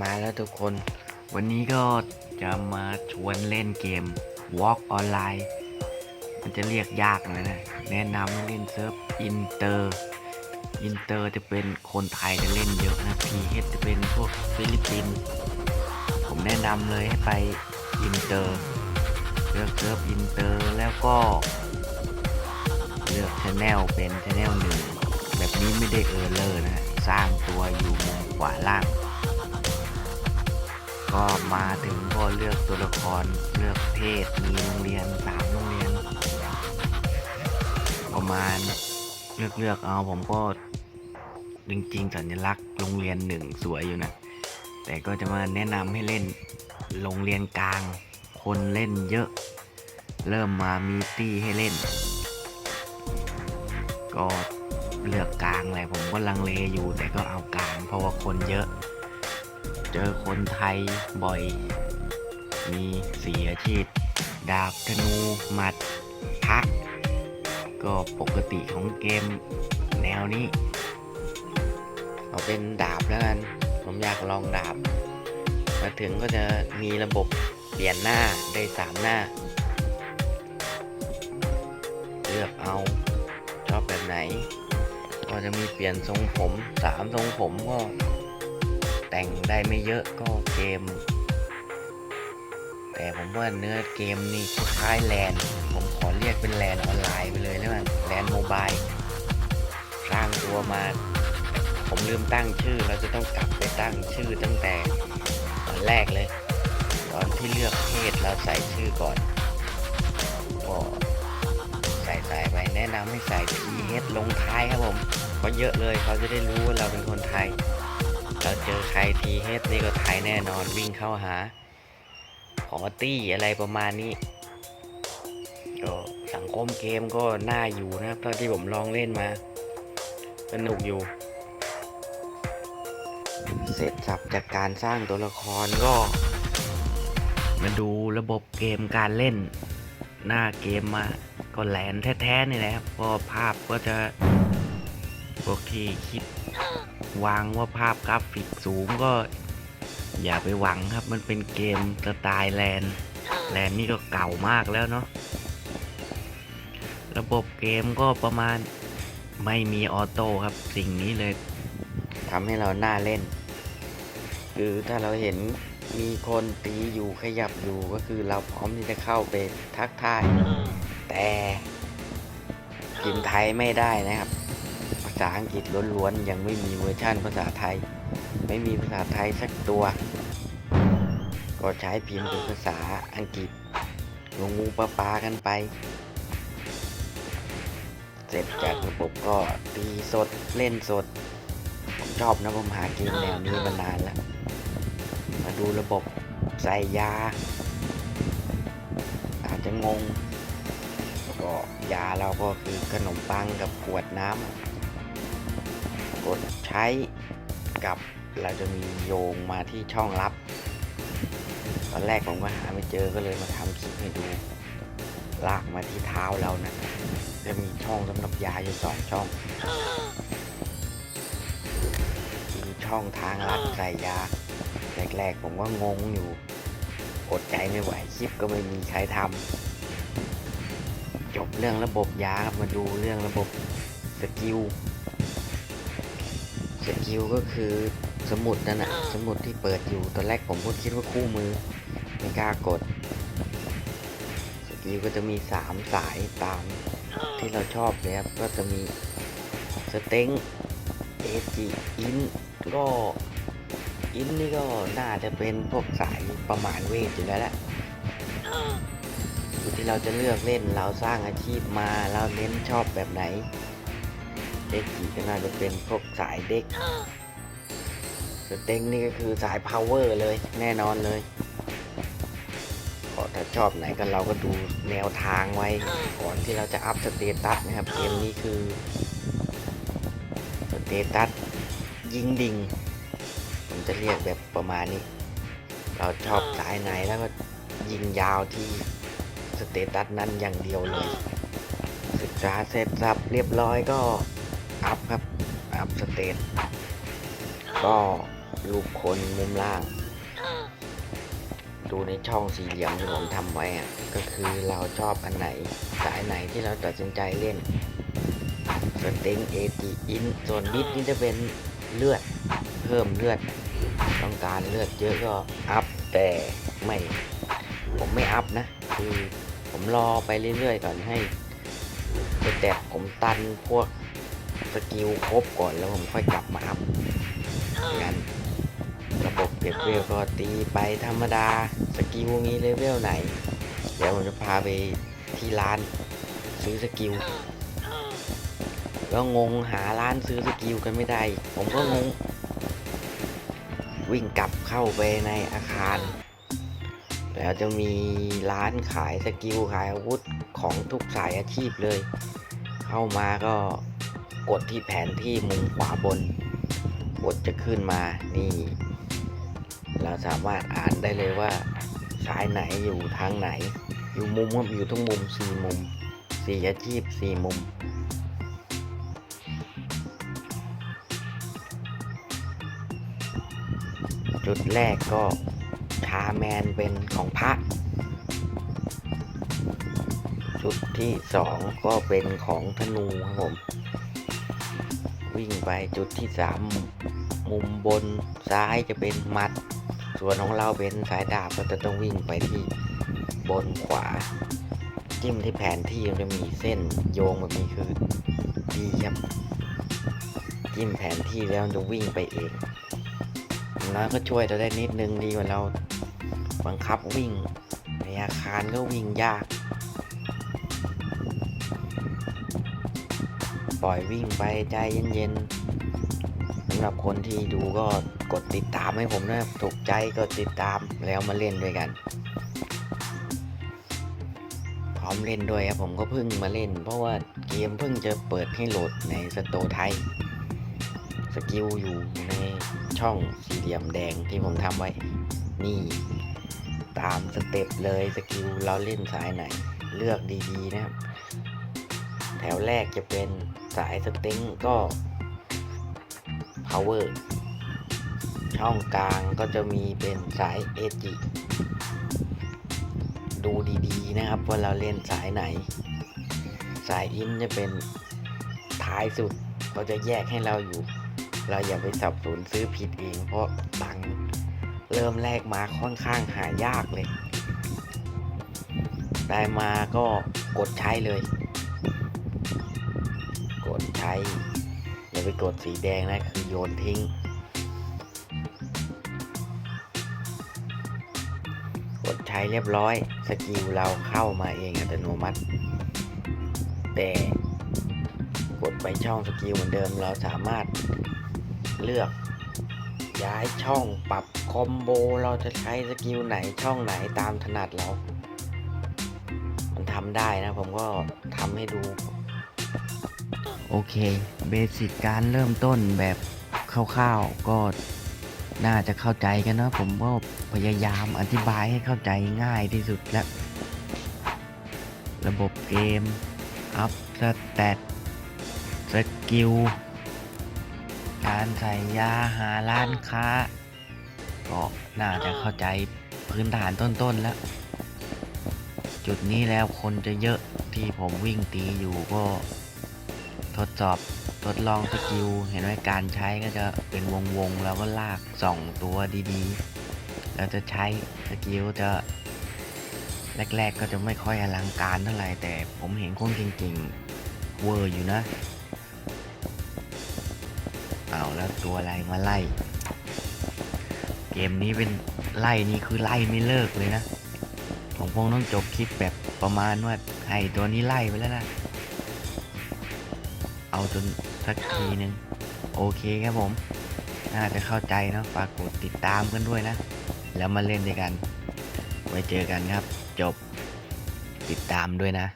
มาแล้วทุกคน วันนี้ก็จะมาชวนเล่นเกม Walk Online มันจะเรียกยากนะนะ แนะนำให้เล่นเซิร์ฟอินเตอร์อินเตอร์จะเป็นคนไทยจะเล่นเยอะนะ PH จะเป็นพวกฟิลิปปินส์ผมแนะนำเลยให้ไปอินเตอร์เลือกเซิร์ฟอินเตอร์แล้วก็ เลือกชแนลเป็นชแนลหนึ่งแบบนี้ไม่ได้เออร์เลอร์นะ สร้างตัวอยู่มุมขวาล่าง ก็มาถึงก็เลือกตัวละครเลือกเพศมีโรงเรียนสามโรงเรียน ประมาณเลือกเลือกเอาผมก็จริงๆสัญลักษณ์โรงเรียนหนึ่งสวยอยู่นะ แต่ก็จะมาแนะนำให้เล่นโรงเรียนกลาง คนเล่นเยอะ เริ่มมามีตี้ให้เล่น ก็เลือกกลางเลยผมก็ลังเลอยู่แต่ก็เอากลางเพราะว่าคนเยอะ เจอคนไทยบ่อย มีสีอาชีพ ดาบธนูหมัดพักก็ปกติของเกมแนวนี้ เอาเป็นดาบแล้วกัน ผมอยากลองดาบ มาถึงก็จะมีระบบเปลี่ยนหน้าได้สามหน้า เลือกเอาชอบแบบไหน ก็จะมีเปลี่ยนทรงผมสามทรงผมก็ แต่งได้ไม่เยอะก็เกม แต่ผมว่าเนื้อเกมนี่คล้ายแลนผมขอเรียกเป็นแลนออนไลน์ไปเลยแล้วกันแลนโมบายสร้างตัวมา ผมลืมตั้งชื่อเราจะต้องกลับไปตั้งชื่อตั้งแต่ตอนแรกเลย ตอนที่เลือกเพศเราใส่ชื่อก่อนก็ใส่ใส่ไปแนะนำให้ใส่ PH ลงท้ายครับผมเพราะเยอะเลยเขาจะได้รู้ว่าเราเป็นคนไทย เราเจอใครทีเฮดนี่ก็ไทยแน่นอนวิ่งเข้าหา ขอตี้อะไรประมาณนี้ก็สังคมเกมก็น่าอยู่นะครับเท่าที่ผมลองเล่นมาสนุกอยู่ เสร็จสับจากการสร้างตัวละครก็มาดูระบบเกมการเล่น หน้าเกมมาก็แหลนแท้ๆนี่แหละครับก็ภาพก็จะพวกที่คิด วางว่าภาพกราฟิกสูงก็ อย่าไปหวังครับ มันเป็นเกมสไตล์แลนแลนนี่ก็เก่ามากแล้วเนาะระบบเกมก็ประมาณไม่มีออโต้ครับ สิ่งนี้เลยทำให้เราหน่าเล่น คือถ้าเราเห็นมีคนตีอยู่ขยับอยู่ก็คือเราพร้อมที่จะเข้าไปทักทาย แต่พิมพ์ไทยไม่ได้นะครับาษาอังกฤษล้วนๆ ยังไม่มีเวอร์ชั่นภาษาไทย ไม่มีภาษาไทยสักตัว ก็ใช้พิมพ์เป็นภาษาอังกฤษลงงูปลาปากันไป เสร็จจากระบบก็ตีสดเล่นสด ผมชอบนะผมหาเกมแนวนี้มานานแล้ว มาดูระบบใส่ยา อาจจะงงก็ยาเราก็คือขนมปังกับขวดน้ำ กดใช้กับเราจะมีโยงมาที่ช่องลับ ตอนแรกผมก็หาไม่เจอก็เลยมาทำคลิปให้ดู ลากมาที่เท้าเรานะ จะมีช่องสำหรับยาอยู่สองช่องมีช่องทางลัดใส่ยา แรกๆผมก็งงอยู่ อดใจไม่ไหวคลิปก็ไม่มีใครทำจบเรื่องระบบยาครับมาดูเรื่องระบบสกิล สกิลก็คือสมุดนั่นนะสมุดที่เปิดอยู่ตอนแรกผมก็คิดว่าคู่มือ ไม่กล้ากด สกิลก็จะมี 3 สายตามที่เราชอบเลยครับ ก็จะมีสเต็งเอจิอินก็อินนี่ก็น่าจะเป็นพวกสายประมาณเวทอยู่แล้วแหละอยู่ที่เราจะเลือกเล่นเราสร้างอาชีพมาเราเน้นชอบแบบไหน เด็กจีก็น่าจะเป็นพวกสายเด็กสเต็งนี่ก็คือสายพาวเวอร์เลยแน่นอนเลยก็ถ้าชอบไหนก็เราก็ดูแนวทางไว้ ก่อนที่เราจะอัพสเตตัสนะครับ เกมนี้คือสเตตัสยิงดิงผมจะเรียกแบบประมาณนี้ เราชอบสายไหนแล้วก็ยิงยาวที่สเตตัสนั้นอย่างเดียวเลยศึกษาเสร็จสับเรียบร้อยก็ อัพครับ อัพสเตตก็รูปคนมุมล่าง ดูในช่องสี่เหลี่ยมที่ผมทำไว้อะก็คือเราชอบอันไหน สายไหนที่เราตัดสินใจเล่นสเต็งเอทีอินส่วนดิสนี่จะเป็นเลือดเพิ่มเลือด ต้องการเลือดเยอะก็อัพแต่ไม่ผมไม่อัพนะ คือผมรอไปเรื่อยๆก่อนให้สเต็ปผมตันพวก สกิลครบก่อนแล้วผมค่อยกลับมาอัพงั้นระบบเก็บเวลก็ตีไปธรรมดา สกิลมีเลเวลไหน เดี๋ยวผมจะพาไปที่ร้านซื้อสกิลก็งงหาร้านซื้อสกิลกันไม่ได้ ผมก็งง วิ่งกลับเข้าไปในอาคาร แล้วจะมีร้านขายสกิลขายอาวุธของทุกสายอาชีพเลย เข้ามาก็ กดที่แผนที่มุมขวาบน กดจะขึ้นมานี่ เราสามารถอ่านได้เลยว่าสายไหนอยู่ทางไหน อยู่มุมครับอยู่ทุกมุมสี่มุมสี่อาชีพสี่มุมจุดแรกก็ชาแมนเป็นของพระ จุดที่สองก็เป็นของธนูครับผม วิ่งไปจุดที่สามมุมบนซ้ายจะเป็นมัด ส่วนของเราเป็นสายดาบก็จะต้องวิ่งไปที่บนขวา จิ้มที่แผนที่มันจะมีเส้นโยงแบบนี้คือดีครับจิ้มแผนที่แล้วจะวิ่งไปเองอย่างน้อยก็ช่วยเราได้นิดนึงดีกว่าเราบังคับวิ่งในอาคารก็วิ่งยาก ปล่อยวิ่งไปใจเย็นๆสำหรับคนที่ดูก็กดติดตามให้ผมนะครับถูกใจก็ติดตามแล้วมาเล่นด้วยกัน พร้อมเล่นด้วยครับผมก็เพิ่งมาเล่น เพราะว่าเกมเพิ่งจะเปิดให้โหลดในสโตไทย สกิลอยู่ในช่องสี่เหลี่ยมแดงที่ผมทำไว้ นี่ตามสเต็ปเลยสกิลเราเล่นสายไหน เลือกดีๆนะครับ แถวแรกจะเป็นสายสต็งก็ power ช่องกลางก็จะมีเป็นสายเอจิดูดีๆนะครับว่าเราเล่นสายไหน สายอินจะเป็นท้ายสุดเขาจะแยกให้เราอยู่ เราอย่าไปสับสนซื้อผิดเอง เพราะตังค์เริ่มแรกมาค่อนข้างหายากเลย ได้มาก็กดใช้เลย ดใช้ อย่าไปกดสีแดงนะคือโยนทิ้ง กดใช้เรียบร้อย สกิลเราเข้ามาเองอัตโนมัติ แต่กดไปช่องสกิลเหมือนเดิมเราสามารถเลือกย้ายช่องปรับคอมโบเราจะใช้สกิลไหนช่องไหนตามถนัดเรา มันทำได้นะผมก็ทำให้ดู โอเคเบสิกการเริ่มต้นแบบคร่าวๆก็น่าจะเข้าใจกันนะผมก็พยายามอธิบายให้เข้าใจง่ายที่สุดแล้ว ระบบเกม อัพสแตทสกิล การใส่ยาหาร้านค้า ก็น่าจะเข้าใจพื้นฐานต้นๆแล้ว จุดนี้แล้วคนจะเยอะที่ผมวิ่งตีอยู่ก็ ดสอบทดลองสกิล เห็นไหมการใช้ก็จะเป็นวงวงๆแล้วก็ลากสองตัวดีๆ แล้วจะใช้สกิลจะ แรก ๆ ก็จะไม่ค่อยอลังการเท่าไหร่แต่ผมเห็นคนจริงๆเวอร์อยู่นะ เอาแล้วตัวอะไรมาไล่ เกมนี้เป็นไล่นี่คือไล่ไม่เลิกเลยนะผมคงต้องจบคลิปแบบประมาณว่าให้ตัวนี้ไล่ไปแล้วนะ เอาจนสักทีหนึ่งโอเคครับผมน่าจะเข้าใจเนะฝากกดติดตามกันด้วยนะ แล้วมาเล่นด้วยกัน ไว้เจอกันครับ จบติดตามด้วยนะ